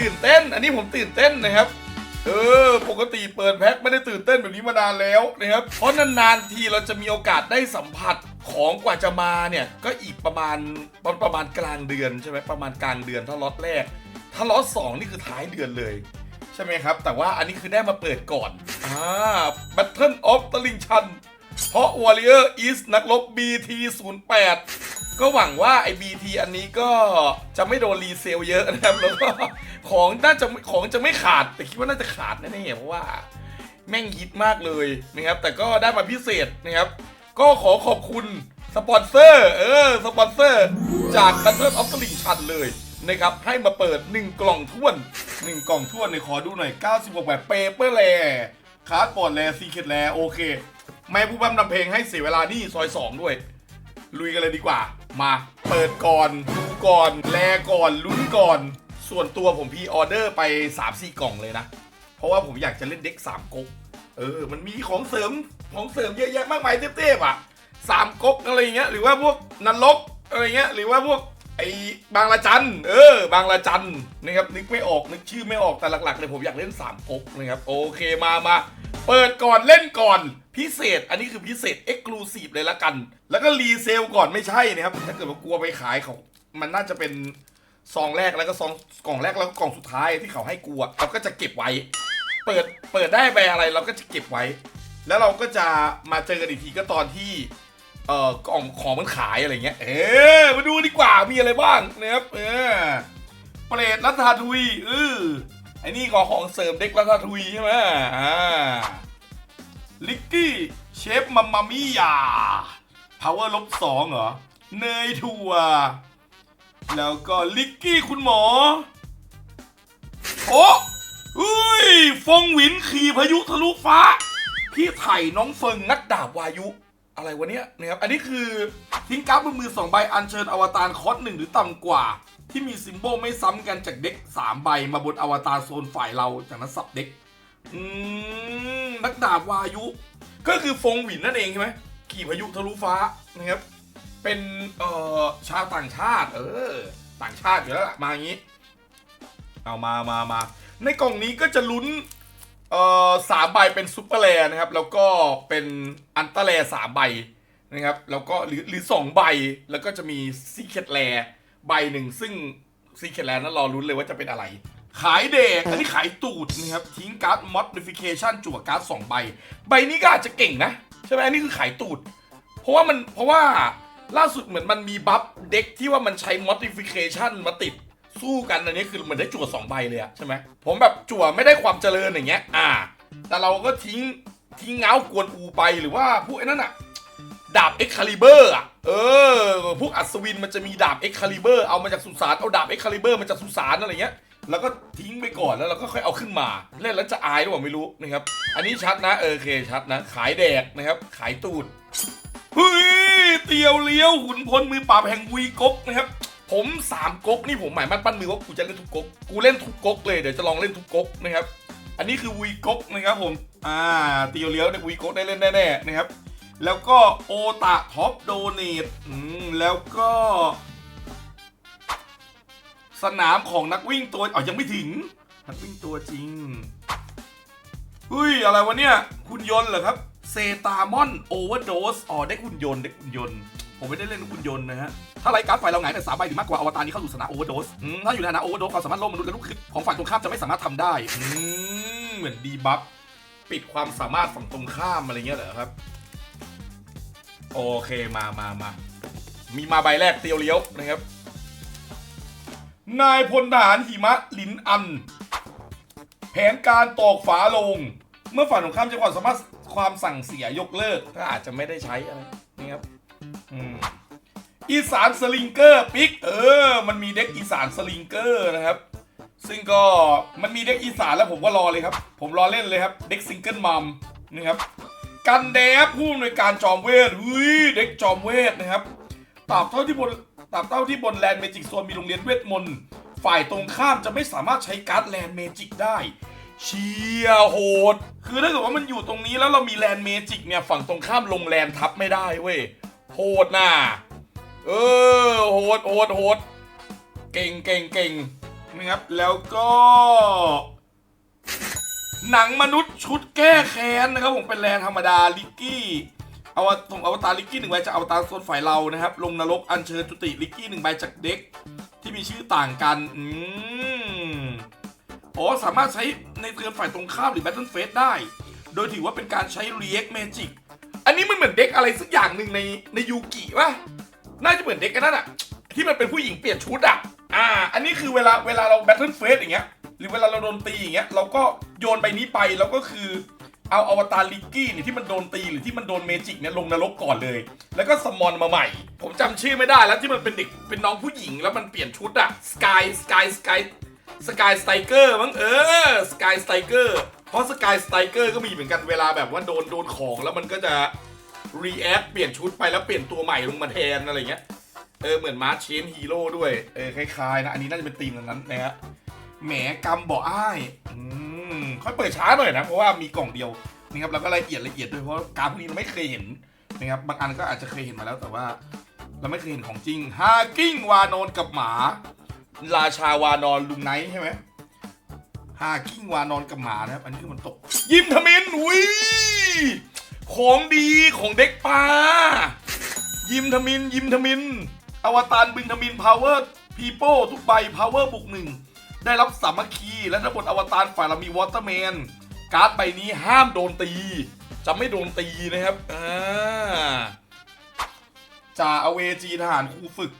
ตื่นเต้น อันนี้ผมตื่นเต้นนะครับ เออ ปกติเปิดแพ็คไม่ได้ตื่นเต้นแบบนี้มานานแล้วนะครับ เพราะนานๆทีเราจะมีโอกาสได้สัมผัสของกว่าจะมาเนี่ย ก็อีกประมาณประประมาณกลางเดือนใช่ไหมประมาณกลางเดือนถ้าล็อตแรก ถ้าล็อตสองนี่คือท้ายเดือนเลยใช่ไหมครับ แต่ว่าอันนี้คือได้มาเปิดก่อนอ่า Battle of ตลิงชันเพราะ Warrior is นักรบ BT 08 ก็หวังว่าไอ้ BT อันนี้ก็จะไม่โดนรีเซลเยอะนะครับ แล้วก็ของน่าจะของจะไม่ขาด แต่คิดว่าน่าจะขาดแน่ๆเพราะว่าแม่งฮิตมากเลยนะครับ แต่ก็ได้มาพิเศษนะครับ ก็ขอขอบคุณสปอนเซอร์เออสปอนเซอร์จาก Battle of ตลิงชันเลยนะครับ ให้มาเปิด 1 กล่องท้วน 1 กล่องท้วนเนี่ยขอดูหน่อย 96แบบเปเปอร์แลคาร์ดบอร์ดแลซีเคทแลโอเค ไม่ผู้บัมนำเพลงให้เสียเวลานี่ซอย 2 ด้วย ลุยกันเลยดีกว่า มาเปิดก่อนดูก่อน แลก่อนลุ้นก่อน ส่วนตัวผมพีออเดอร์ไป 3-4 กล่องเลยนะ เพราะว่าผมอยากจะเล่นเด็ก3ก๊กเออ มันมีของเสริมของเสริมเยอะแยะมากมายเทพๆอะสามก๊กอะไรเงี้ยหรือว่าพวกนันลกอะไรเงี้ยหรือว่าพวกไอ้บางละจัน เออ บางละจันนะครับนึกไม่ออกนึกชื่อไม่ออกแต่หลักๆเลยผมอยากเล่น3ก๊กนะครับโอเคมามา เปิดก่อนเล่นก่อนพิเศษ อันนี้คือพิเศษ e x c l u s i v e เลยละกัน แล้วก็รีเซลก่อนไม่ใช่นะครับ ถ้าเกิดว่ากลัวไปขายเขา มันน่าจะเป็นซองแรกแล้วก็ซองกล่องแรกแล้วก็กล่องสุดท้ายที่เขาให้กูอะเราก็จะเก็บไว้ เปิดเปิดได้ไปอะไรเราก็จะเก็บไว้ แล้วเราก็จะมาเจอกันอีกทีก็ตอนที่เอ่อกล่องของมันขายอะไรเงี้ย เออมาดูดีกว่ามีอะไรบ้างนะครับเออเปรตรัตาทุยเออ ไอ้นี่ขอของเสริมเด็กรัตาทุยใช่ไหมอ่าลิกกี้เชฟมัมมามี่ยาพาวเวอร์ลบสองเหรอ เนยถั่ว แล้วก็ลิกกี้คุณหมอ โอ้อุ้ย ฟงหวินขี่พายุทะลุฟ้า พี่ไถ่น้องเฟิงนักดาบวายุ อะไรวะเนี้ยนะครับ อันนี้คือทิ้งการ์ดบนมือสองใบอัญเชิญอวตารคอสหนึ่งหรือต่ำกว่า ที่มีซิมโบลไม่ซ้ำกันจากเด็กสามใบมาบนอวตารโซนฝ่ายเราจากนั้นสับเด็กอืมนักดาบวายุ ก็คือฟงหวินนั่นเองใช่ไหมขี่พายุทะลุฟ้านะครับ เป็นเอ่อชาวต่างชาติ เออ ต่างชาติอยู่แล้วล่ะมาอย่างนี้ เอามามามาในกล่องนี้ก็จะลุ้นเอ่อสามใบเป็นซุปเปอร์แรร์นะครับ แล้วก็เป็นอันเตอร์แรร์สามใบนะครับ แล้วก็หรือหรือสองใบแล้วก็จะมีซีเคทแรร์ ใบหนึ่งซึ่งซีเคทแรร์นั้นรอลุ้นเลยว่าจะเป็นอะไร ขายเด็ก อันนี้ขายตูดนะครับ ทิ้งการ์ด modification จั่วการ์ดสองใบ ใบนี้ก็อาจจะเก่งนะ ใช่ไหมอันนี้คือขายตูด เพราะว่ามันเพราะว่าล่าสุดเหมือนมันมีบัฟเด็กที่ว่ามันใช้ modification มาติดสู้กันอันนี้คือเหมือนได้จั่วสองใบเลยอะใช่ไหมผมแบบจั่วไม่ได้ความเจริญอย่างเงี้ย อ่า แต่เราก็ทิ้งทิ้งเงากวนอูไปหรือว่าพวกไอ้นั่นอะ ดาบเอ็กคาลิเบอร์อะเออ พวกอัศวินมันจะมีดาบเอ็กคาลิเบอร์เอามาจากสุสานเอาดาบเอ็กคาลิเบอร์มาจากสุสานอะไรเงี้ยแล้วก็ทิ้งไปก่อนแล้วเราก็ค่อยเอาขึ้นมา เล่นแล้วจะอายหรือเปล่าไม่รู้นะครับ อันนี้ชัดนะเออโอเคชัดนะ ขายแดกนะครับ ขายตูดเฮ้ยเตียวเลี้ยวหุ่นพลมือปราบแห่งวีก๊กนะครับ ผมสามก๊กนี่ผมหมายมั่นปั้นมือว่ากูจะเล่นทุกก๊กกูเล่นทุกก๊กเลยเดี๋ยวจะลองเล่นทุกก๊กนะครับ อันนี้คือวีก๊กนะครับผม อ่าเตียวเลี้ยวในวีก๊กได้เล่นแน่ๆนะครับ แล้วก็โอตาท็อปโดเนทอืมแล้วก็ สนามของนักวิ่งตัวอ๋อยังไม่ถึง นักวิ่งตัวจริงเฮ้ย อะไรวะเนี่ยหุ่นยนต์เหรอครับ เซตามอนโอเวอร์โดสอ๋อได้หุ่นยนต์ได้หุ่นยนต์ผมไม่ได้เล่นหุ่นยนต์นะฮะ ถ้าไลฟ์การ์ดไฟเราหงายแต่สามใบหรือมากกว่าอวตารนี้เข้าสู่สนามโอเวอร์โดสถ้าอยู่ในสนามโอเวอร์โดสความสามารถโลกมนุษย์และลูกคือของฝ่ายตรงข้ามจะไม่สามารถทำได้อืเหมือนดีบัฟปิดความสามารถฝั่งตรงข้ามอะไรเงี้ยเหรอครับ โอเคมามามามีมาใบแรกเตียวเลี้ยวนะครับ นายพลทหารหิมะลินอัน แผนการตอกฝาลง เมื่อฝ่ายตรงข้ามใช้ความสามารถความสั่งเสียยกเลิกก็อาจจะไม่ได้ใช้อะไรนี่ครับอีสานสลิงเกอร์ปิกเออ มันมีเด็กอีสานสลิงเกอร์นะครับ ซึ่งก็มันมีเด็กอีสานแล้วผมก็รอเลยครับ ผมรอเล่นเลยครับ เด็กซิงเกิลมัมนี่ครับ กันแดบผู้อำนวยการจอมเวทเฮ้ยเด็กจอมเวทนะครับตราบเท่าที่บนตราบเท่าที่บนแลนด์เมจิกโซนมีโรงเรียนเวทมนต์ฝ่ายตรงข้ามจะไม่สามารถใช้การ์ดแลนด์เมจิกได้เชียโหด คือถ้าเกิดว่ามันอยู่ตรงนี้แล้วเรามีแลนด์เมจิกเนี่ยฝั่งตรงข้ามลงแลนด์ทับไม่ได้เว้ยโหดน่ะเออโหดโหดโหดเก่งเก่งเก่งนะครับแล้วก็ หนังมนุษย์ชุดแก้แค้นนะครับผมเป็นแรงธรรมดาลิกกี้เอาผมอวตารลิกกี้หนึ่งใบจากอวตารโซนฝ่ายเรานะครับ ลงนรกอัญเชิญจุติลิกกี้หนึ่งใบจากเด็ก ที่มีชื่อต่างกัน อืมอ๋อสามารถใช้ในเทิร์นฝ่ายตรงข้ามหรือ Battle Phase ได้ โดยถือว่าเป็นการใช้ React Magic อันนี้มันเหมือนเด็กอะไรสักอย่างหนึ่งในในยูกิป่ะน่าจะเหมือนเด็กกันนั่นอะที่มันเป็นผู้หญิงเปลี่ยนชุดอะอ่า อันนี้คือเวลาเวลาเรา Battle Phase อย่างเงี้ย หรือเวลาเราโดนตีอย่างเงี้ยเราก็โยนใบนี้ไปแล้วก็คือเอาอวตารลิกกี้เนี่ยที่มันโดนตีหรือที่มันโดนเมจิกเนี่ยลงนรกก่อนเลย แล้วก็สมอนมาใหม่ ผมจำชื่อไม่ได้แล้วที่มันเป็นเด็กเป็นน้องผู้หญิงแล้วมันเปลี่ยนชุดอะสกายสกายสกายสกายสไตเกอร์มั้งเออสกายสไตเกอร์เพราะสกายสไตเกอร์ก็มีเหมือนกันเวลาแบบว่าโดนโดนของแล้วมันก็จะ react เปลี่ยนชุดไปแล้วเปลี่ยนตัวใหม่ลงมาแทนอะไรเงี้ยเออเหมือนมาร์ชเชนฮีโร่ด้วยเออคล้ายๆนะอันนี้น่าจะเป็นธีมนั้นนะฮะ แหมกำบอกอ้ายอืมค่อยเปิดช้าหน่อยนะ เพราะว่ามีกล่องเดียวนะครับแล้วก็ละเอียดละเอียดด้วยเพราะการพวกนี้เราไม่เคยเห็นนะครับบางอันก็อาจจะเคยเห็นมาแล้วแต่ว่า เราไม่เคยเห็นของจริงฮากิ้งวานอนกับหมา ราชาวานอนลุงไนท์ใช่ไหมฮากิ้งวานอนกับหมานะครับอันนี้คือมันตก ยิมทมินอุ้ยของดีของเด็กปลายิมทมินยิมทมิน อวตารบึงทมินพาวเวอร์พีโป้ทุกใบพาวเวอร์บุกหนึ่ง ได้รับสามัคคีและทั้งหมดอวตารฝ่ายเรามีวอเตอร์แมนการ์ดใบนี้ห้ามโดนตี จะไม่โดนตีนะครับอ่าจ่าอเวจีทหารครูฝึก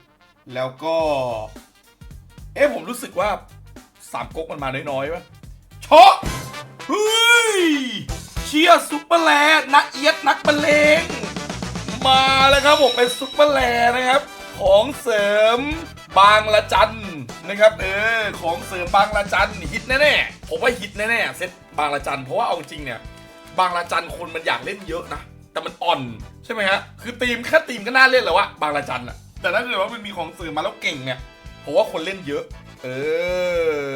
แล้วก็ เอ๊ะผมรู้สึกว่าสามก๊กมันมาน้อยๆวะชาะเฮ้ยเชียร์ซุปเปอร์แลนด์นักเอียดนักบรรเลงมาแล้วครับผมเป็นซุปเปอร์แลนด์นะครับ ของเสริม บางละจันนะครับเออของเสริมบางละจันฮิตแน่ๆผมว่าฮิตแน่ๆเซตบางละจันเพราะว่าเอาจริงเนี่ยบางละจันคนมันอยากเล่นเยอะนะแต่มันอ่อนใช่ไหมฮะคือทีมแค่ทีมก็น่าเล่นแล้ววะบางละจันอะแต่ถ้าเกิดว่ามันมีของเสริมมาแล้วเก่งเนี่ยผมว่าคนเล่นเยอะ เอ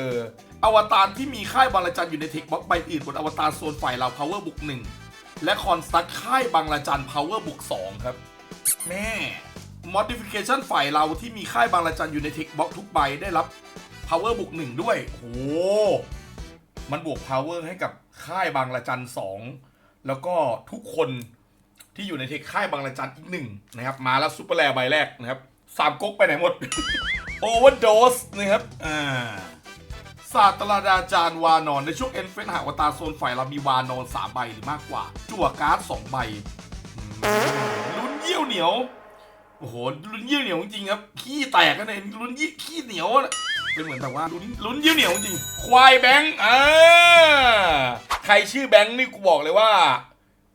ออวตารที่มีค่ายบางละจันอยู่ในเทคบ็อกใบอื่นบนอวตารโซนฝ่ายเรา power บุกหนึ่งและคอนสตั๊กค่ายบางละจัน power บุก2ครับ แม่ modification ฝ่ายเราที่มีค่ายบางละจันอยู่ในเทคบ็อกทุกใบได้รับ power บุก1ด้วยโอ้มันบวก power ให้กับค่ายบางละจัน2แล้วก็ทุกคนที่อยู่ในเทคค่ายบางละจันอีกหนึ่งนะครับ มาแล้วซูเปอร์แลใบแรกนะครับสามก๊กไปไหนหมด overdose นะครับอ่าศาสตราจารย์วานอนในช่วงเอ็นเฟนหากวตาโซนฝ่ายเรามีวานอนสามใบหรือมากกว่า จั่วการ์ดสองใบลุ้นเยี่ยวเหนียว อ้โหลุ้นเยี่ยวเหนียวจริงครับ ขี้แตกกันเลยลุ้นยี่ขี้เหนียวเป็นเหมือนแบบว่าลุ้นลุ้นเยี่ยวเหนียวจริง ควายแบงค์อ่าใครชื่อแบงค์นี่กูบอกเลยว่า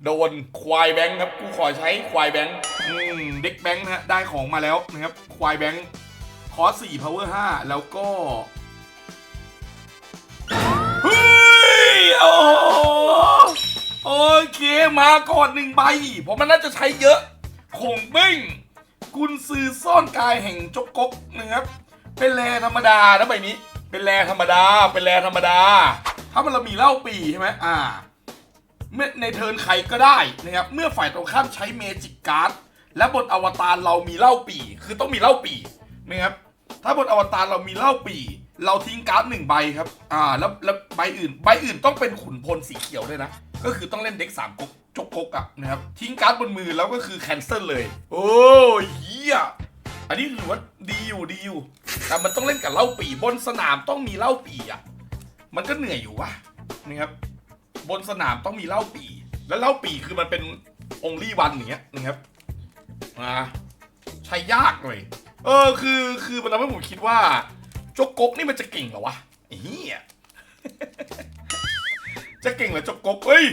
โดนควายแบงค์ครับ กูขอใช้ควายแบงค์อืมเด็กแบงค์นะฮะได้ของมาแล้วนะครับ ควายแบงค์คอสี่ power ห้าแล้วก็เฮ้ยโอ้โหโอเคมาก่อนหนึ่งใบเพราะมันน่าจะใช้เยอะคงเบ้ง กุนซือซ่อนกายแห่งจกกกนะครับ เป็นแรธรรมดานะใบนี้ เป็นแรธรรมดา เป็นแรธรรมดา ถ้ามันเรามีเหล้าปีใช่ไหมอ่า เมื่อในเทิร์นใครก็ได้นะครับ เมื่อฝ่ายตรงข้ามใช้เมจิกการ์ด และบนอวตารเรามีเหล้าปี คือต้องมีเหล้าปีนะครับ ถ้าบนอวตารเรามีเหล้าปีเราทิ้งการ์ดหนึ่งใบครับ อ่า แล้วแล้วใบอื่น ใบอื่นต้องเป็นขุนพลสีเขียวด้วยนะ ก็คือต้องเล่นเด็กสามก๊ก จกก๊กอะนะครับทิ้งการ์ดบนมือแล้วก็คือแคนเซิลเลย โอ้ยเฮียอันนี้ถือว่าดีอยู่ดีอยู่แต่มันต้องเล่นกับเหล้าปีบนสนามต้องมีเหล้าปีอะมันก็เหนื่อยอยู่วะนะครับบนสนามต้องมีเหล้าปี แล้วเหล้าปีคือมันเป็นองลี่วันอย่างเงี้ยนะครับอ่าใช้ยากหน่อยเออคือคือมันทำให้ผมคิดว่าจกกกนี่มันจะเก่งเหรอวะเฮียจะเก่งเหรอจกกกเอ้ย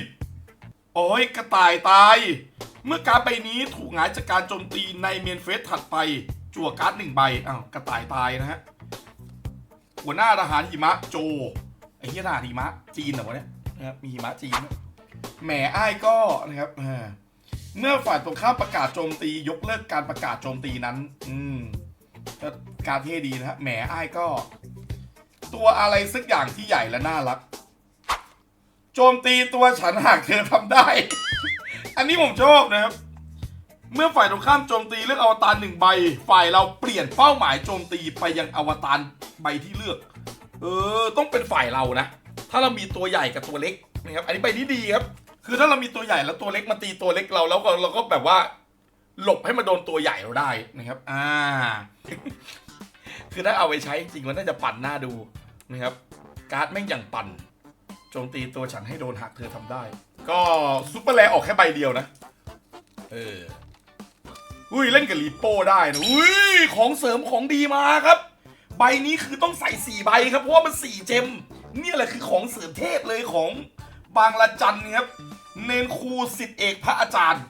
โอ้ยกระต่ายตาย เมื่อการใบนี้ถูกหงายจากการโจมตีในเมนเฟสถัดไป จั่วการ์ดหนึ่งใบอ้าวกระต่ายตายนะฮะหัวหน้าทหารหิมะโจไอ้เหี้ยทหารหิมะจีนเหรอวะเนี่ยนะครับมีหิมะจีนแหมอ้ายก็นะครับเมื่อฝ่ายตรงข้ามประกาศโจมตียกเลิกการประกาศโจมตีนั้น อืมก็การเท่ดีนะฮะแหมอ้ายก็ ตัวอะไรสักอย่างที่ใหญ่และน่ารัก โจมตีตัวฉันหากเธอทำได้ อันนี้ผมชอบนะครับ เมื่อฝ่ายตรงข้ามโจมตีเลือกอวตารหนึ่งใบ ฝ่ายเราเปลี่ยนเป้าหมายโจมตีไปยังอวตารใบที่เลือก เออ ต้องเป็นฝ่ายเรานะ ถ้าเรามีตัวใหญ่กับตัวเล็กนะครับ อันนี้ไปที่ดีครับ คือถ้าเรามีตัวใหญ่แล้วตัวเล็กมาตีตัวเล็กเราแล้วก็เราก็แบบว่า หลบให้มาโดนตัวใหญ่เราได้นะครับ อ่า คือถ้าเอาไปใช้จริงมันน่าจะปั่นหน้าดูนะครับ การ์ดแม่งอย่างปั่น จมตีตัวฉันให้โดนหักเธอทำได้ ก็ซุปเปอร์แลออกแค่ใบเดียวนะ เออ อุ้ยเล่นกับรีโป้ได้นะ อุ้ยของเสริมของดีมาครับ ใบนี้คือต้องใส่สี่ใบครับ เพราะว่ามันสี่เจม เนี่ยแหละคือของเสริมเทพเลยของบางละจันครับ เนนคูสิทธิเอกพระอาจารย์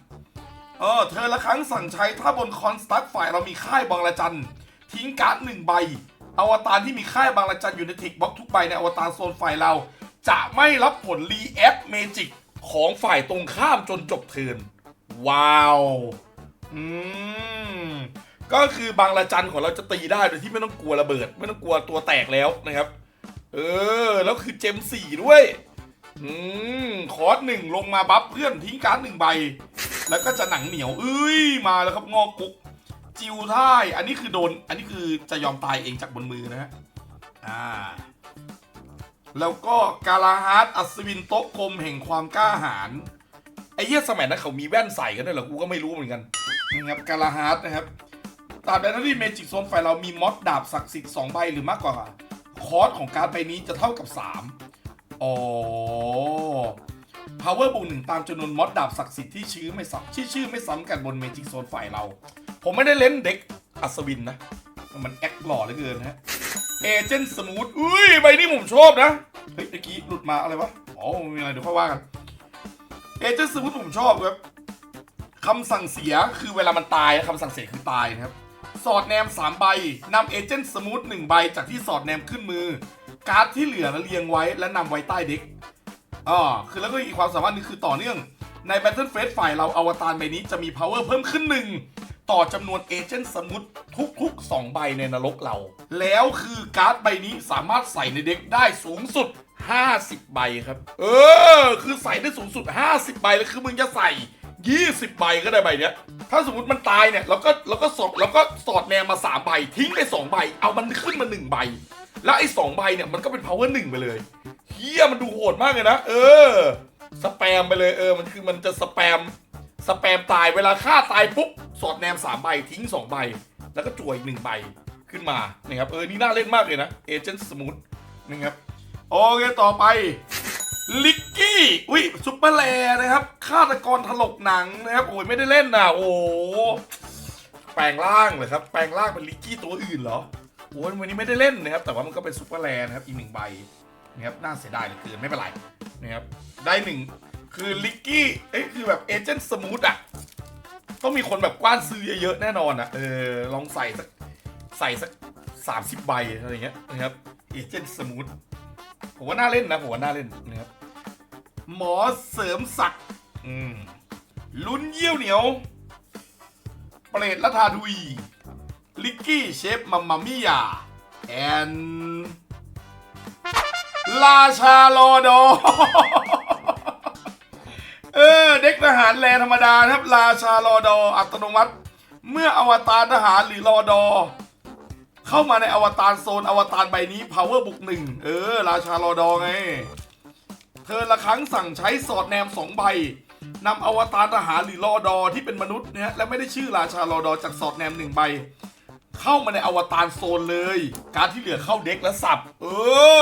เออ เธอละครั้งสั่งใช้ถ้าบนคอนสตั๊กฝ่ายเรามีค่ายบางละจันทิ้งการ์ดหนึ่งใบอวตารที่มีค่ายบางละจันอยู่ในทิกบล็อกทุกใบในอวตารโซนฝ่ายเรา จะไม่รับผลรีแอปเมจิกของฝ่ายตรงข้ามจนจบเทินว้าว อืม ก็คือบางละจันของเราจะตีได้โดยที่ไม่ต้องกลัวระเบิด ไม่ต้องกลัวตัวแตกแล้วนะครับ เออ แล้วคือเจมสี่ด้วย อืม คอร์สหนึ่งลงมาบัฟเพื่อนทิ้งการ์ดหนึ่งใบ แล้วก็จะหนังเหนียว เอ้ย มาแล้วครับงอกกุ๊กจิวท่าย อันนี้คือโดน อันนี้คือจะยอมตายเองจากบนมือนะฮะ อ่า แล้วก็กาลาฮาร์ดอัศวินโต๊ะกลมแห่งความกล้าหาญไอ้เหี้ยสมัยนั้นเขามีแว่นใส่กันด้วยเหรอกูก็ไม่รู้เหมือนกันนะครับกาลาฮาร์ดนะครับตราบใดที่เมจิกโซนไฟเรามีมอดดาบศักดิ์สิทธิ์2ใบหรือมากกว่า คอร์สของการ์ดใบนี้จะเท่ากับ 3 อ๋อ power บวกหนึ่งตามจำนวนมอดดาบศักดิ์สิทธิ์ที่ชื่อไม่ซ้ำที่ชื่อไม่ซ้ำกันบนเมจิกโซนฝ่ายเรา ผมไม่ได้เล่นเด็กอัศวินนะ มันแอคหล่อเหลือเกินนะฮะเอเจนต์สมูทอุ้ยใบนี้ผมชอบนะ เฮ้ยเมื่อกี้หลุดมาอะไรวะ อ๋อมีอะไรเดี๋ยวค่อยว่ากัน เอเจนต์สมูทผมชอบครับคำสั่งเสียคือเวลามันตายคำสั่งเสียคือตายนะครับ สอดแนม 3 ใบนำเอเจนต์สมูท1ใบจากที่สอดแนมขึ้นมือ การ์ดที่เหลือเรียงไว้และนำไว้ใต้เด็กอ๋อคือแล้วก็อีกความสามารถนึงคือต่อเนื่อง ใน Battle Phase ฝ่ายเราอวตารใบนี้จะมี power เพิ่มขึ้นหนึ่ง ต่อจำนวนเอเจนต์สมุดทุกๆ 2 ใบในนรกเรา แล้วคือการ์ดใบนี้สามารถใส่ในเด็กได้สูงสุด 50 ใบครับ เออ คือใส่ได้สูงสุด 50 ใบแล้วคือมึงจะใส่ 20 ใบก็ได้ใบเนี้ย ถ้าสมมติมันตายเนี่ยเราก็เราก็สอดเราก็สอดแนมมา3ใบทิ้งไป2ใบ เอามันขึ้นมา 1 ใบ แล้วไอ้สองใบเนี่ยมันก็เป็น power 1 ไปเลยเฮียมันดูโหดมากเลยนะ เออ สแปมไปเลยเออมันคือมันจะสแปม สแปมตายเวลาฆ่าตายปุ๊บสอดแนม3ใบทิ้ง2ใบ แล้วก็จ่วยอีกหนึ่งใบขึ้นมานะครับเออนี่น่าเล่นมากเลยนะเอเจนต์สมูทนะครับโอเคต่อไปลิกกี้อุ้ยซุปเปอร์แลนะครับฆาตกรถลกหนังนะครับโอ้ยไม่ได้เล่นนะโอ้แปลงร่างเลยครับแปลงร่างเป็นลิกกี้ตัวอื่นเหรอโอ้ยวันนี้ไม่ได้เล่นนะครับ แต่ว่ามันก็เป็นซุปเปอร์แลนะครับอีกหนึ่งใบนะครับน่าเสียดายเหลือเกินไม่เป็นไรนะครับได้หนึ่ง คือลิกกี้เอ้ยคือแบบเอเจนต์สมูทอะ ต้องมีคนแบบกว้านซื้อเยอะๆแน่นอนอะ เออ ลองใส่สัก ใส่สักสามสิบใบอะไรเงี้ยนะครับ เอเจนต์สมูท ผมว่าน่าเล่นนะ ผมว่าน่าเล่นนะครับ หมอเสริมศักดิ์อืมลุ้นเยี่ยวเหนียว เปรตละทาทุย ลิกกี้เชฟมัมมามิยา แอน ราชาลอดอ ด็กทหารแลธรรมดานะครับราชาลอดออัตโนมัติ เมื่ออวตารทหารหรือรอดอ เข้ามาในอวตารโซนอวตารใบนี้ power บุกหนึ่งเออ ราชารอดอไง เธอละครั้งสั่งใช้สอดแนมสองใบนำอวตารทหารหรือรอดอที่เป็นมนุษย์เนี่ยและไม่ได้ชื่อราชารอดอจากสอดแนมหนึ่งใบ เข้ามาในอวตารโซนเลย การที่เหลือเข้าเด็กและสับ เอ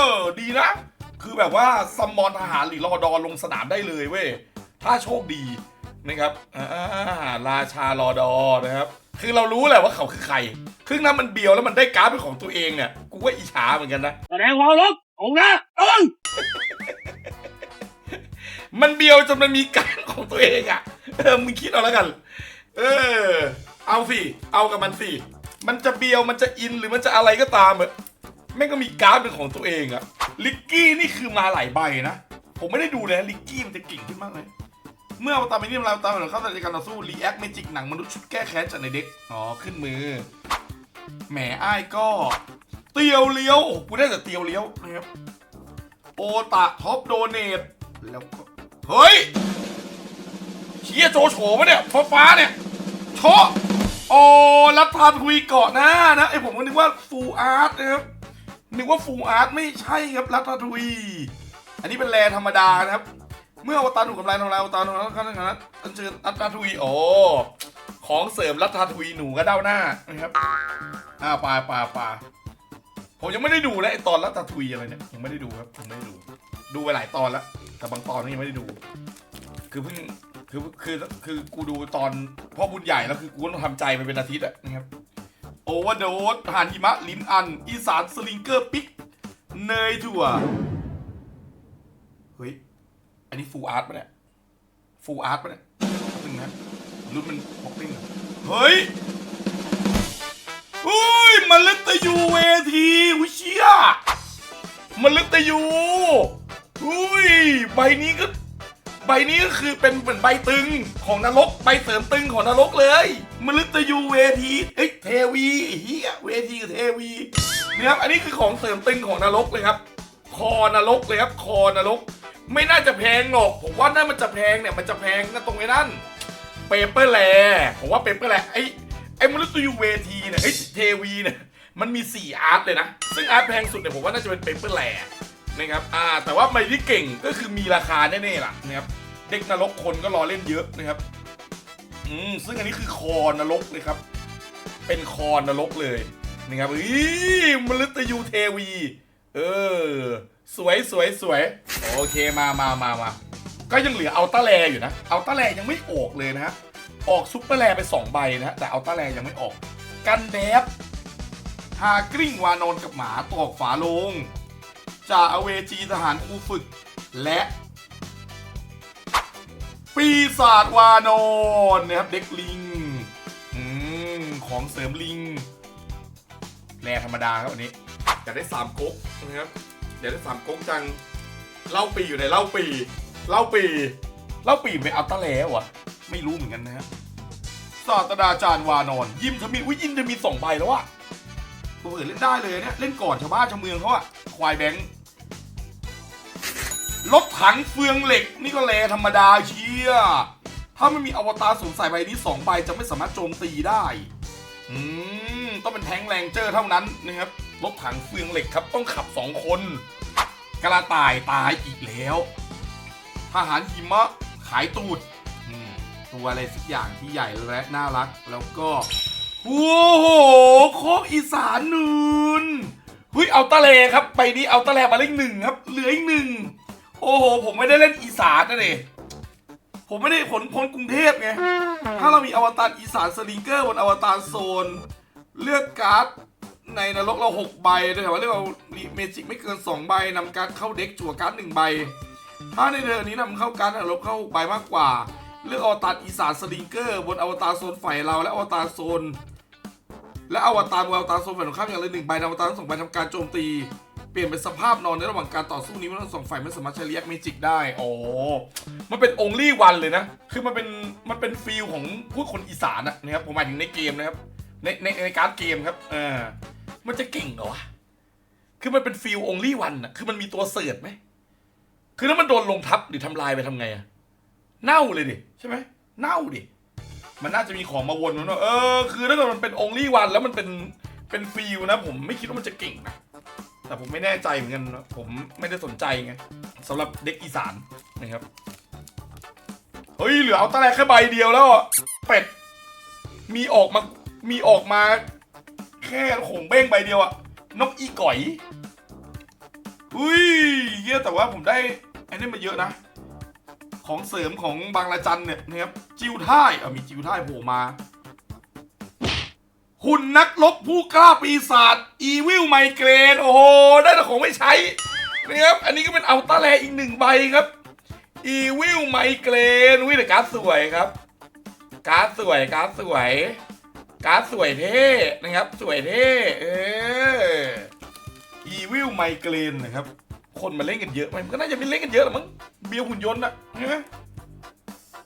อ ดีนะ คือแบบว่าซัมมอนทหารหรือรอดอลงสนามได้เลยเว้ย ถ้าโชคดีนะครับอ่าราชารอดอนะครับ คือเรารู้แหละว่าเขาคือใคร ครึ่งนั้นมันเบียวแล้วมันได้การ์ดเป็นของตัวเองเนี่ย กูว่าอิจฉาเหมือนกันนะแสดงความเคารพองค์นะเอิงมันเบียวจนมันมีการดของตัวเองอะ่ะ เออ มึงคิดเอาแล้วกัน เออ เอาสิ เอากับมันสิ มันจะเบียว มันจะอิน หรือมันจะอะไรก็ตามอะแม่งก็มีการ์ดเป็นของตัวเองอะลิกกี้นี่คือมาหลายใบนะ ผมไม่ได้ดูเลยนะลิกกี้มันจะเก่งขึ้นมากเลย เมื่อเอาตามไปนี่เราตามไปหลังเข้าในการต่อสู้รีแอคเมจิกหนังมนุษย์ชุดแก้แค้นจากในเด็กอ๋อขึ้นมือแหมอ้ายก็ เตียวเลี้ยวโอ้กูได้แต่เตียวเลี้ยวนะครับโอตะท็อปโดเนทแล้วก็เฮ้ยเชียโจโฉปะเนี่ยฟ้าฟ้าเนี่ยโชะโอ้รับทานคุยเกาะหน้านะไอผมก็นึกว่าฟูอาร์ตนะครับนึกว่าฟูอาร์ตไม่ใช่ครับรัตทุยอันนี้เป็นแรธรรมดานะครับ เมื่ออวตารถูกกำไรทำลายอวตารของนั้นนั้นอันเชิญรัตทุยโอ้ของเสริมรัตทุยหนูก็เด้าหน้านะครับอ่าปลาปลาปลาผมยังไม่ได้ดูเลยไอตอนรัตทุยอะไรเนี่ยยังไม่ได้ดูครับยังไม่ได้ดู ดูไปหลายตอนแล้วแต่บางตอนนี่ยังไม่ได้ดู คือเพิ่งคือคือคือกูดูตอนพ่อบุญใหญ่แล้วคือกูต้องทำใจไปเป็นอาทิตย์อะนะครับโอเวอร์โดสหานหิมะลิ้นอัน อีสานสลิงเกอร์ ปิกเนยถั่ว เฮ้ย นนี้ฟูอาร์ตปะเนี่ยฟูอาร์ตปะเนี่ยหนึ่งนะรุ่นมันบอกปิ้งเหรอเฮ้ยอุ้ยมันลึกตะยูเวทีวิเชียมันลึกตะยูอุ้ยใบนี้ก็ใบนี้ก็คือเป็นเหมือนใบตึงของนรกใบเสริมตึงของนรกเลยมฤตยูเวทีเอ้ยเทวีเฮียเวทีกับเทวีนะครับอันนี้คือของเสริมตึงของนรกเลยครับ คอนรกเลยครับคอนรก ไม่น่าจะแพงหรอก ผมว่าน่ามันจะแพงเนี่ย มันจะแพงนะตรงไอ้นั่นเปเปอร์แลผมว่าเปเปอร์แลไอ้ไอ้มฤตยูเวทีเนี่ยไอ้เทวีเนี่ยมันมีสี่อาร์ตเลยนะ ซึ่งอาร์ตแพงสุดเนี่ยผมว่าน่าจะเป็นเปเปอร์แลนะครับอ่าแต่ว่าใบที่เก่งก็คือมีราคาแน่ๆล่ะนะครับเด็กนรกคนก็รอเล่นเยอะนะครับอืมซึ่งอันนี้คือคอนรกเลยครับ เป็นคอนรกเลยนะครับอีมฤตยูเทวี เออ สวยสวยสวยโอเคมามามามาก็ยังเหลือเอาตาแลอยู่นะ เอาตาแลยังไม่ออกเลยนะฮะ ออกซุปเปอร์แลไปสองใบนะฮะ แต่เอาตาแลยังไม่ออก กันแดบฮากริ้งวานอนกับหมาตอกฝาลงจ่าอเวจีทหารครูฝึก และ ปีศาจวานอนนะครับเด็กลิงอืมของเสริมลิงแร่ธรรมดาครับวันนี้ อยากได้สามก๊กนะครับอยากได้สามก๊กจังเล่าปีอยู่ในเล่าปีเล่าปีเล่าปีไม่เอาตะแล้ววะไม่รู้เหมือนกันนะครับศาสตราจารย์วานอน ยิมทมินอุ้ยยิมจะมีสองใบแล้ววะเผื่อเล่นได้เลยเนี่ยเล่นก่อนชาวบ้านชาวเมืองเขาอะควายแบงค์รถถังเฟืองเหล็ก นี่ก็แลธรรมดาเชียถ้าไม่มีอวตารสวมใส่ใบนี้สองใบจะไม่สามารถโจมตีได้ อืมต้องเป็นแทงแรงเจอร์เท่านั้นนะครับ รถถังเฟืองเหล็กครับต้องขับสองคน กระต่ายตายอีกแล้วทหารหิมะขายตูดตัวอะไรสักอย่างที่ใหญ่และน่ารัก แล้วก็โอ้โหโคกอีสานนูนเฮ้ยเอาตะเลครับ ไปนี้เอาตะเลมาเลขหนึ่งครับ เหลืออีกหนึ่งโอ้โห ผมไม่ได้เล่นอีสานนะเดผมไม่ได้ผลคนกรุงเทพไง ถ้าเรามีอวตารอีสานสลิงเกอร์บนอวตารโซน เลือกการ์ด ในนรกเราหกใบโดยแต่ว่าเรียกว่าเมจิกไม่เกินสองใบนำการเข้าเด็กจั่วการ์ดหนึ่งใบ ถ้าในเดือนนี้นำเข้าการ์ดนรกเข้าหกใบมากกว่า เลือกอวตารอีสานสลิงเกอร์บนอวตารโซนฝ่ายเราและอวตารโซน และอวตารบนอวตารโซนฝ่ายตรงข้ามอย่างละหนึ่งใบอวตารทั้งสองใบทำการโจมตี เปลี่ยนเป็นสภาพนอนในระหว่างการต่อสู้นี้มันทั้งสองฝ่ายไม่สามารถใช้เรียกเมจิกได้โอ๋อมันเป็นองลี่วันเลยนะ คือมันเป็นมันเป็นฟีลของพวกคนอีสานนะครับผมหมายถึงในเกมนะครับในในในการ์ดเกมครับ เออ มันจะเก่งเหรอวะ คือมันเป็นฟีลองลี่วันอะคือมันมีตัวเสิร์ฟไหม คือถ้ามันโดนลงทับหรือทำลายไปทำไงอะเน่าเลยดิใช่ไหม เน่าดิ มันน่าจะมีของมาวนมันว่าเออ คือถ้าเกิดมันเป็นองลี่วันแล้วมันเป็น เป็นฟีลนะ ผมไม่คิดว่ามันจะเก่งนะ แต่ผมไม่แน่ใจเหมือนกันนะผมไม่ได้สนใจไงสำหรับเด็กอีสานนะครับ เฮ้ยเหลือเอาตะแลแค่ใบเดียวแล้วอะเป็ด มีออกมา มีออกมา แค่หงเบ้งใบเดียวอะนกอีก่อย อุ้ยเยอะแต่ว่าผมได้อ้นี่มาเยอะนะ ของเสริมของบางละจันเนี่ยนะครับ จิวท่ายเออมีจิวท่ายโผล่มา หุ่นนักรบผู้กล้าปีศาจอีวิลไมเกรน โอ้โห ได้แต่ของไม่ใช้นะครับ อันนี้ก็เป็นอัลตาแลอีกหนึ่งใบครับอีวิลไมเกรนวิแต่การ์ดสวยครับ การ์ดสวยการ์ดสวย การ์ดสวยเท่นะครับ สวยเท่เอออีวิลไมเกรนนะครับ คนมาเล่นกันเยอะไหมมันก็น่าจะม่เล่นกันเยอะหรอมั้งเบียร์หุ่นยนต์อะใช่ไหม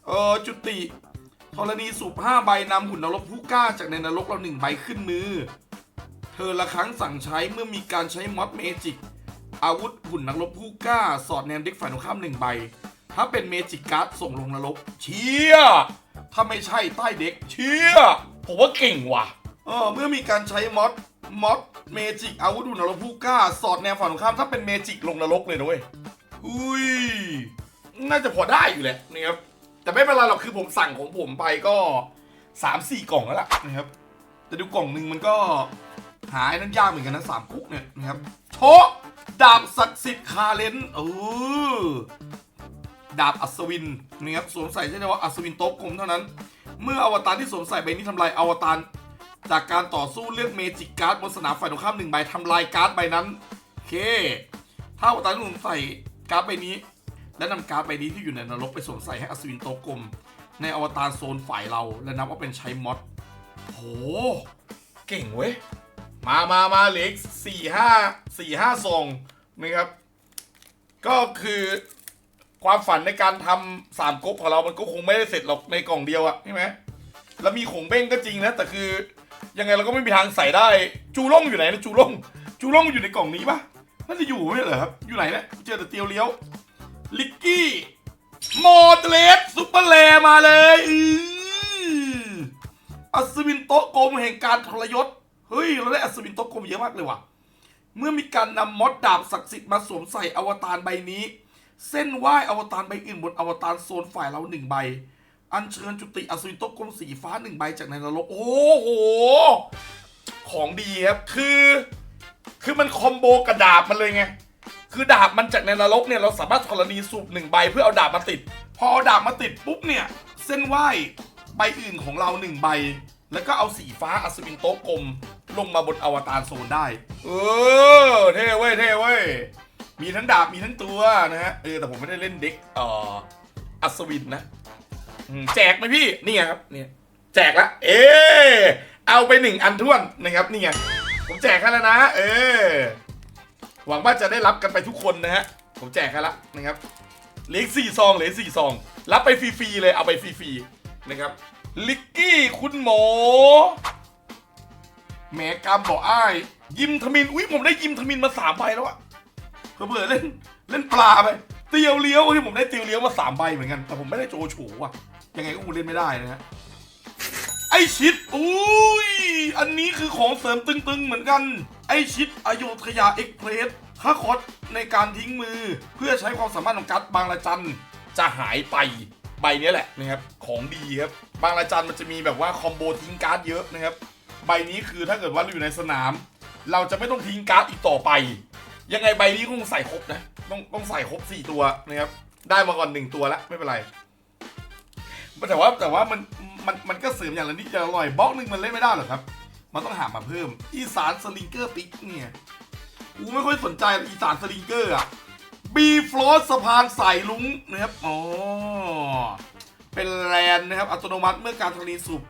เออจุติธรณีสูบ5ใบนำหุ่นนรกผู้กล้าจากในนรกเราหนึ่งใบขึ้นมือ เธอละครั้งสั่งใช้เมื่อมีการใช้มอดเมจิก อาวุธหุ่นนักรบผู้กล้า สอดแนมเด็กฝ่ายตรงข้ามหนึ่งใบ ถ้าเป็นเมจิกการ์ดส่งลงนรกเชี่ยถ้าไม่ใช่ใต้เด็กเชี่ย ผมว่าเก่งว่ะ เออเมื่อมีการใช้มอดมอสเมจิกอาวุธดูนรกผู้กล้า สอดแนวฝั่งตรงข้ามถ้าเป็นเมจิกลงนรกเลยนะเว้ยอุ้ย น่าจะพอได้อยู่แหละนะครับแต่ไม่เป็นไรหรอกคือผมสั่งของผมไปก็สามสี่กล่องแล้วล่ะนะครับ แต่ดูกล่องหนึ่งมันก็หาไอ้นั้นยากเหมือนกันนะสามกุ๊กเนี่ยนะครับโชะดาบศักดิ์สิทธิ์คาเลนเออดาบอัศวินนะครับสวมใส่ใช่ไหมว่าอัศวินโต๊ะกลมเท่านั้น เมื่ออวตารที่สวมใส่ใบนี้ทำลายอวตารจากการต่อสู้เลือกเมจิกการ์ดบนสนามฝ่ายตรงข้ามหนึ่งใบทำลายการ์ดใบนั้นโอเค ถ้าอวตารที่สวมใส่การ์ดใบนี้ และนำการ์ดใบนี้ที่อยู่ในนรกไปสวมใส่ให้อัศวินโตกลม ในอวตารโซนฝ่ายเราและนับว่าเป็นใช้มอดโหเก่งเว้ยมามามาเหล็กสี่ห้าสี่ห้าซองนะครับ ก็คือ ความฝันในการทำสามก๊กของเรา มันก็คงไม่ได้เสร็จหรอกในกล่องเดียวอะใช่ไหมแล้วมีขงเบ้งก็จริงนะ แต่คือยังไงเราก็ไม่มีทางใส่ได้ จูล่งอยู่ไหนนะจูล่งจูล่งอยู่ในกล่องนี้ปะน่าจะอยู่ไม่เหรอครับ อยู่ไหนนี่ยเจอแต่เตียวเลี้ยว ลิกกี้โมเดเลสซุปเปอร์แลมาเลยอัศวินโต๊ะกลมแห่งการทรยศ เฮ้ย เราได้อัศวินโต๊ะกลมเยอะมากเลยว่ะ เมื่อมีการนำมอดดาบศักดิ์สิทธิ์มาสวมใส่อวตารใบนี้ เส้นไหว้อวตารใบอื่นบนอวตารโซนฝ่ายเราหนึ่งใบ อัญเชิญจุติอัศวิโตกลมสีฟ้าหนึ่งใบจากในนรก โอ้โห ของดีครับ คือ คือมันคอมโบกระดาบมันเลยไง คือดาบมันจากในนรกเนี่ยเราสามารถธรณีสูบหนึ่งใบเพื่อเอาดาบมาติด พอเอาดาบมาติดปุ๊บเนี่ย เส้นไหวใบอื่นของเราหนึ่งใบ แล้วก็เอาสีฟ้าอัศวินโตกลมลงมาบนอวตารโซนได้ เออ เท่เว้ย เท่เว้ย มีทั้งดาบมีทั้งตัวนะฮะเออแต่ผมไม่ได้เล่นเด็กเอ่ออัศวินนะอืมแจกไหมพี่นี่ไงครับเนี่ยแจกละ เออเอาไปหนึ่งอันท้วนนะครับนี่ไงผมแจกให้แล้วนะ เออ หวังว่าจะได้รับกันไปทุกคนนะฮะผมแจกให้ละนะครับเหลืออกสี่ซองเหลืออกสี่ซอง รับไปฟรีๆเลยเอาไปฟรีๆนะครับลิกกี้คุณหมอแหมกามบอกอ้าย ยิมทมินอุ้ยผมได้ยิมทมินมาสามใบแล้วอะ เผื่อเล่นเล่นปลาไปเตียวเลี้ยวที่ผมได้เตียวเลี้ยวมาสามใบเหมือนกันแต่ผมไม่ได้โจโฉอะยังไงก็คงเล่นไม่ได้นะฮะไอชิดอุ้ยอันนี้คือของเสริมตึงๆเหมือนกัน ไอชิดอโยธยาเอ็กเพรสค่าคอสในการทิ้งมือเพื่อใช้ความสามารถของการ์ดบางละจันจะหายไปใบนี้แหละนะครับของดีครับบางละจันมันจะมีแบบว่าคอมโบทิ้งการ์ดเยอะนะครับใบนี้คือถ้าเกิดว่าเราอยู่ในสนาม เราจะไม่ต้องทิ้งการ์ดอีกต่อไป ยังไงใบนี้ก็ต้องใส่ครบนะ ต้องต้องใส่ครบสี่ตัวนะครับ ได้มาก่อนหนึ่งตัวแล้วไม่เป็นไร แต่ว่าแต่ว่ามันมันมันก็เสริมอย่างละนิดอย่างละหน่อยบล็อกหนึ่งมันเล่นไม่ได้หรอครับ มันต้องหามาเพิ่ม อีสานสลิงเกอร์ปิกเนี่ยกูไม่ค่อยสนใจอีสานสลิงเกอร์อะบีฟลอสสะพานสายลุงนะครับอ๋อเป็นแลนด์นะครับอัตโนมัติเมื่อการธรณีสูบ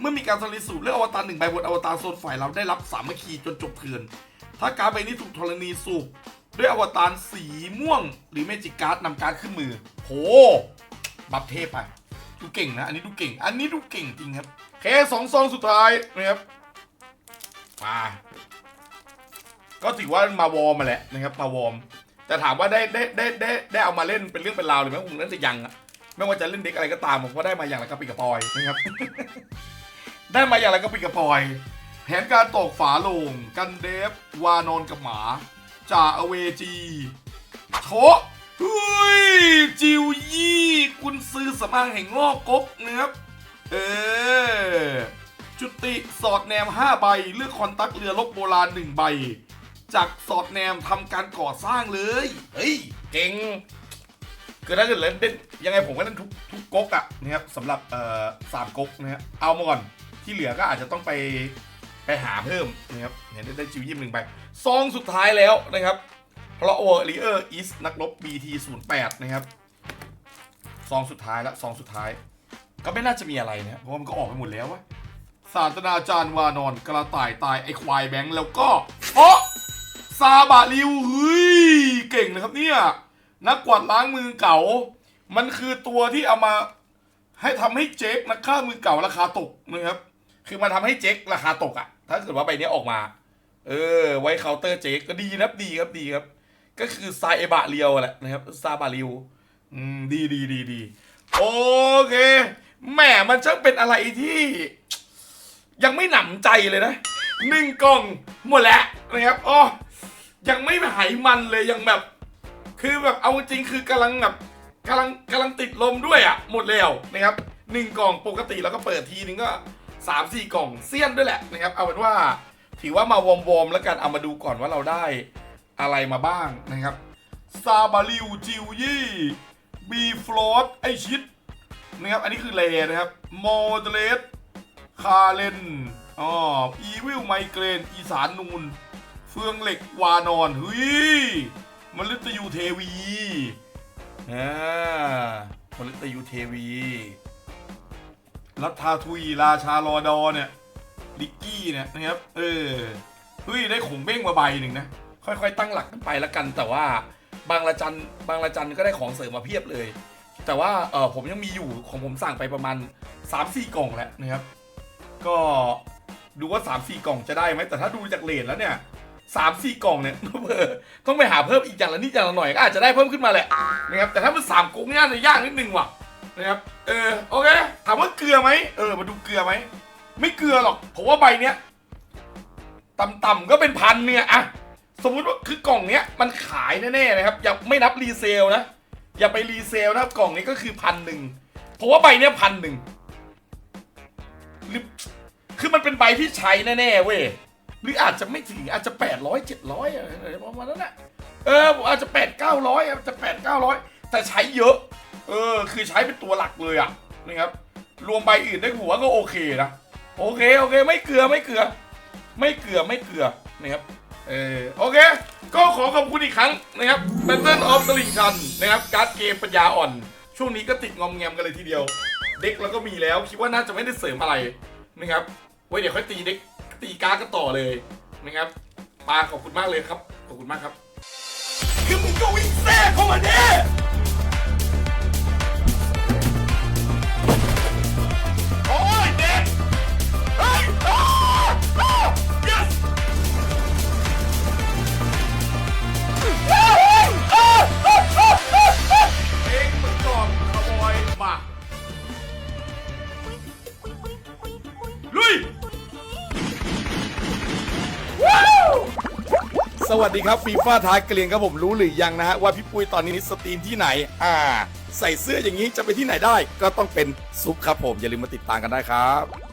เมื่อมีการธรณีสูบเลือกอวตารหนึ่งใบบนอวตารโซนฝ่ายเราได้รับสามัคคีจนจบเทิร์น ถ้าการดใบนี้ถูกธรณีสูบด้วยอวตารสีม่วงหรือเมจิกการ์ดนำการ์ดขึ้นมือโหบัฟเทพไปดูเก่งนะ อันนี้ดูเก่ง อันนี้ดูเก่งจริงครับแค่สองซองสุดท้ายนะครับมาก็ถือว่ามาวอร์มมาแหละนะครับมาวอร์มแต่ถามว่าได้ได้ได้ได้ได้เอามาเล่นเป็นเรื่องเป็นราวหรือไม่คงน่าจะยังอะไม่ว่าจะเล่นเด็กอะไรก็ตามผมก็ได้มาอย่างไรกระปิกระปอยนะครับ ได้มาอย่างไรกระปิกระปอย แผนการตกฝาลง กันเดฟ วานอนกับหมาจ่าอเวจีโถเฮ้ย จิวยี่กุนซื้อสำอางแห่งงอกกกนะครับ เออจุติสอดแนม 5 ใบ เลือกคอนตักเรือลบโบราณ 1 ใบ จากสอดแนมทำการก่อสร้างเลย เฮ้ย เก่งคือถ้าเกิดเล่นเล่นยังไงผมก็เล่นทุกทุกก๊กอะนะครับสำหรับเอ่อสามก๊กนะฮะเอามาก่อนที่เหลือก็อาจจะต้องไป ไปหาเพิ่มนะครับเห็นได้ได้จิวยี่หนึ่งใบซองสุดท้ายแล้วนะครับเพราะโอริเออร์อิสนักรบ BT08 นะครับซองสุดท้ายล้วซองสุดท้าย ก็ไม่น่าจะมีอะไรนะเพราะมันก็ออกไปหมดแล้ววะศาสตราจารย์วานอนกระต่ายตายไอควายแบงค์แล้วก็โอะซาบะริวเฮ้ยเก่งนะครับเนี่ยนักกวาดล้างมือเก่า มันคือตัวที่เอามาให้ทำให้เจ๊กนักฆ่ามือเก่าราคาตกนะครับ คือมันทำให้เจ๊กราคาตกอะ ถ้าเกิดว่าใบนี้ออกมา เออ ไว้เคาน์เตอร์เจ๊ก็ดีนะครับดีครับดีครับ ก็คือซาเอบะเรียวแหละนะครับซาบะริวอืมดีดีดีดีโอเคแหมมันช่างเป็นอะไรที่ ยังไม่หนำใจเลยนะหนึ่งกล่องหมดแล้วนะครับอ๋อยังไม่หายมันเลยยังแบบ คือแบบเอาจริงคือกำลังแบบกำลังกำลังติดลมด้วยอะ หมดแล้วนะครับหนึ่งกล่องปกติเราก็เปิดทีนึงก็ สามสี่กล่องเซียนด้วยแหละนะครับ เอาเป็นว่าถือว่ามาวอมๆแล้วกันเอามาดูก่อนว่าเราได้อะไรมาบ้างนะครับซาบาริวจิวยี่บีฟลอตไอชิดนะครับอันนี้คือเลนะครับโมเดเลสคาเลนอ๋ออีวิลไมเกรน อีสานนูน เฟืองเหล็กวานอนเฮ้ยมฤตยูเทวีอ่ามฤตยูเทวี รัฐาทุยราชารอดอเนี่ยลิกกี้เนี่ยนะครับเออเฮ้ยได้ขงเบ้งมาใบหนึ่งนะ ค่อยๆ ตั้งหลักกันไปแล้วกัน แต่ว่าบางละจันบางละจันก็ได้ของเสริมมาเพียบเลย แต่ว่าเออผมยังมีอยู่ของผมสั่งไปประมาณ 3-4 กล่องแล้วนะครับ ก็ดูว่า 3-4 กล่องจะได้ไหมแต่ถ้าดูจากเลทแล้วเนี่ยสามสี่กล่องเนี่ยเออต้องไปหาเพิ่มอีกอย่างละนิดอย่างละหน่อยก็อาจจะได้เพิ่มขึ้นมาแหละนะครับแต่ถ้ามันสามกล่งเนี่ยจะยากนิดนึงว่ะ นะครับเออโอเคถามว่าเกลือไหมเออมาดูเกลือไหมไม่เกลือหรอกผมว่าใบเนี้ยต่ำๆก็เป็นพันเนี่ยอะสมมุติว่าคือกล่องเนี้ยมันขายแน่ๆนะครับอย่าไม่นับรีเซลนะอย่าไปรีเซลนะครับกล่องนี้ก็คือพันหนึ่งเพราะว่าใบเนี้ยพันหนึ่งหรือคือมันเป็นใบที่ใช้แน่ๆเว้ยหรืออาจจะไม่ถึงอาจจะ800 700อยอะไรประมาณนั้นแหละเอออาจจะ8 900อยอาจจะ8 900 แต่ใช้เยอะ เออ คือใช้เป็นตัวหลักเลยอะนะครับ รวมใบอื่นได้หัวก็โอเคนะ โอเค โอเค ไม่เกลือ ไม่เกลือ ไม่เกลือ ไม่เกลือ นะครับ เออโอเค ก็ขอขอบคุณอีกครั้งนะครับ Battle of the l i n g ชันนะครับ การ์ดเกมปัญญาอ่อน ช่วงนี้ก็ติดงอมแงมกันเลยทีเดียว เด็กเราก็มีแล้ว คิดว่าน่าจะไม่ได้เสริมอะไรนะครับ ไว้เดี๋ยวค่อยตีเด็กตีการ์ดกันต่อเลยนะครับ ปาขอบคุณมากเลยครับ ขอบคุณมากครับ คือมึงก็วิ่งแทรกเข้ามาแน่โสวัสดีครับฟีฟ่าท้ายเกลียงครับผมรู้หรือยังนะฮะว่าพี่ปุ้ยตอนนี้สตรีมที่ไหน อ่า ใส่เสื้ออย่างนี้จะไปที่ไหนได้ ก็ต้องเป็นซุปครับผมอย่าลืมมาติดตามกันได้ครับ